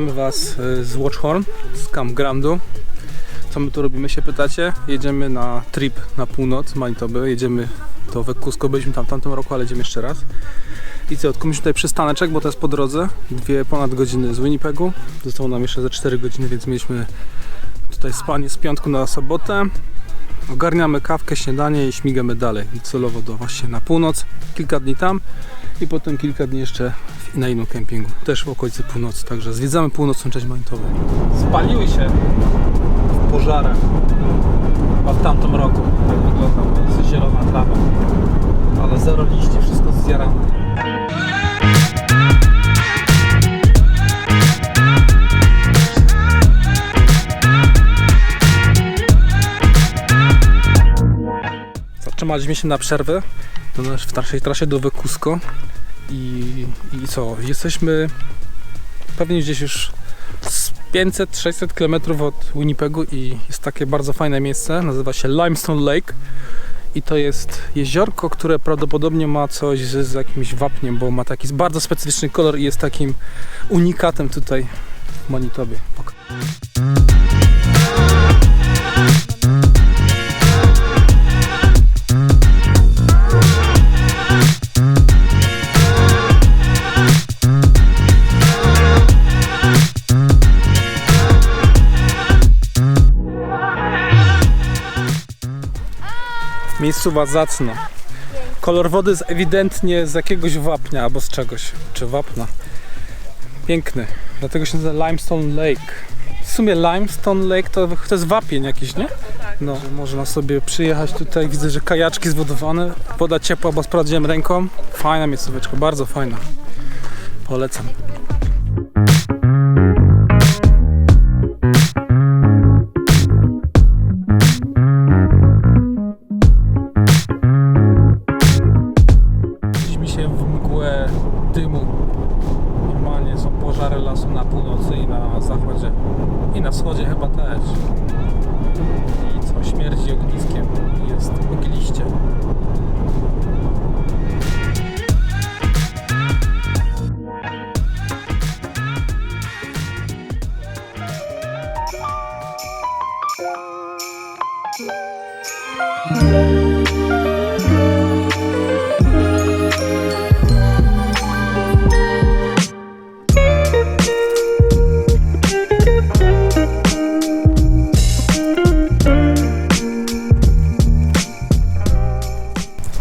Was y, z Watchhorn, z Campgroundu. Co my tu robimy się pytacie? Jedziemy na trip na północ Manitoby, jedziemy do Wekusko, byliśmy tam w tamtym roku, ale jedziemy jeszcze raz. I co, odkumiliśmy tutaj przystaneczek, bo to jest po drodze, dwie ponad godziny z Winnipegu, zostało nam jeszcze za 4 godziny, więc mieliśmy tutaj spanie z piątku na sobotę. Ogarniamy kawkę, śniadanie i śmigamy dalej, celowo do właśnie na północ, kilka dni tam i potem kilka dni jeszcze na innym kempingu, też w okolicy północy, także zwiedzamy północną część Manitoby. Spaliły się w pożarach, a w tamtym roku tak wyglądał, jest zielona trawa, ale zero liści, wszystko zjarane. Zatrzymaliśmy się na przerwę. W naszej trasie do Wekusko i, i co, jesteśmy pewnie gdzieś już z 500-600 km od Winnipegu i jest takie bardzo fajne miejsce, nazywa się Limestone Lake. I to jest jeziorko, które prawdopodobnie ma coś z, z jakimś wapniem, bo ma taki bardzo specyficzny kolor i jest takim unikatem tutaj w Manitobie. Miejscowa zacna. Kolor wody jest ewidentnie z jakiegoś wapnia albo z czegoś, czy wapna. Piękny, dlatego się nazywa Limestone Lake. W sumie Limestone Lake to, to jest wapień jakiś, nie? No, można sobie przyjechać tutaj, widzę, że kajaczki zwodowane, woda ciepła, bo sprawdziłem ręką. Fajna miejscóweczka, bardzo fajna. Polecam. Też. I co śmierdzi ogniskiem. Jest ogliście.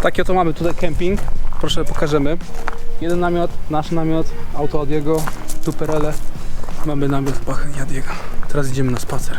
Taki oto mamy tutaj kemping. Proszę pokażemy. Jeden namiot, nasz namiot, auto Adiego, tu Perele. Mamy namiot Bachy i Adiego. Teraz idziemy na spacer.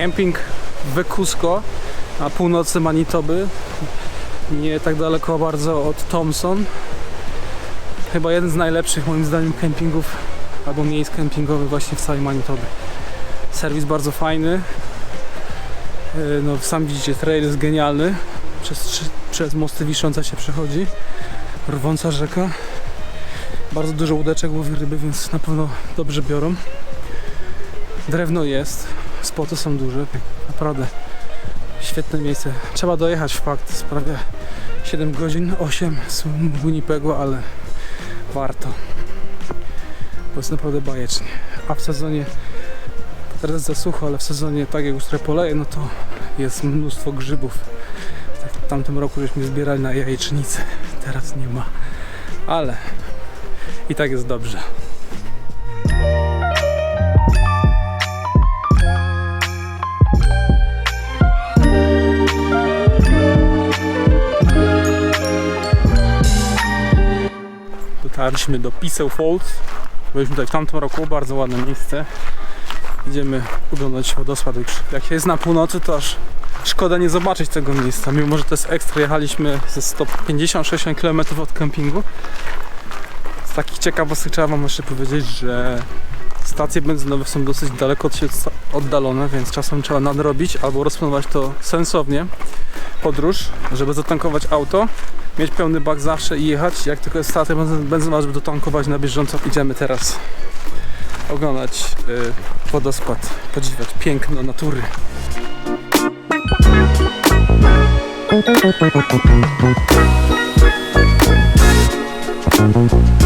Kemping w Wekusko na północy Manitoby. Nie tak daleko bardzo od Thompson. Chyba jeden z najlepszych moim zdaniem kempingów albo miejsc kempingowych właśnie w całej Manitoby. Serwis bardzo fajny. Yy, No, sam widzicie, trail jest genialny. Przez, przez mosty wiszące się przechodzi. Rwąca rzeka. Bardzo dużo łódeczek łowi ryby, więc na pewno dobrze biorą. Drewno jest, spoty są duże, naprawdę świetne miejsce. Trzeba dojechać w fakt, sprawia 7 godzin, 8 z Winnipegu, ale warto. Bo jest naprawdę bajecznie. A w sezonie Teraz za sucho, ale w sezonie tak jak już trochę poleje, no to jest mnóstwo grzybów. Tak w tamtym roku żeśmy zbierali na jajecznicę. Teraz nie ma. Ale i tak jest dobrze. Dotarliśmy do Piseł Falls. Byliśmy tutaj w tamtym roku, bardzo ładne miejsce. Idziemy oglądać wodospad. Jak jest na północy, to aż szkoda nie zobaczyć tego miejsca. Mimo, że to jest ekstra, jechaliśmy ze 150-60 km od kempingu. Z takich ciekawostek trzeba Wam jeszcze powiedzieć, że stacje benzynowe są dosyć daleko od siebie oddalone, więc czasem trzeba nadrobić albo rozplanować to sensownie podróż, żeby zatankować auto, mieć pełny bak zawsze i jechać. Jak tylko jest stacja benzy- benzynowa, żeby dotankować na bieżąco, idziemy teraz oglądać y, wodospad, podziwiać piękno natury. Thank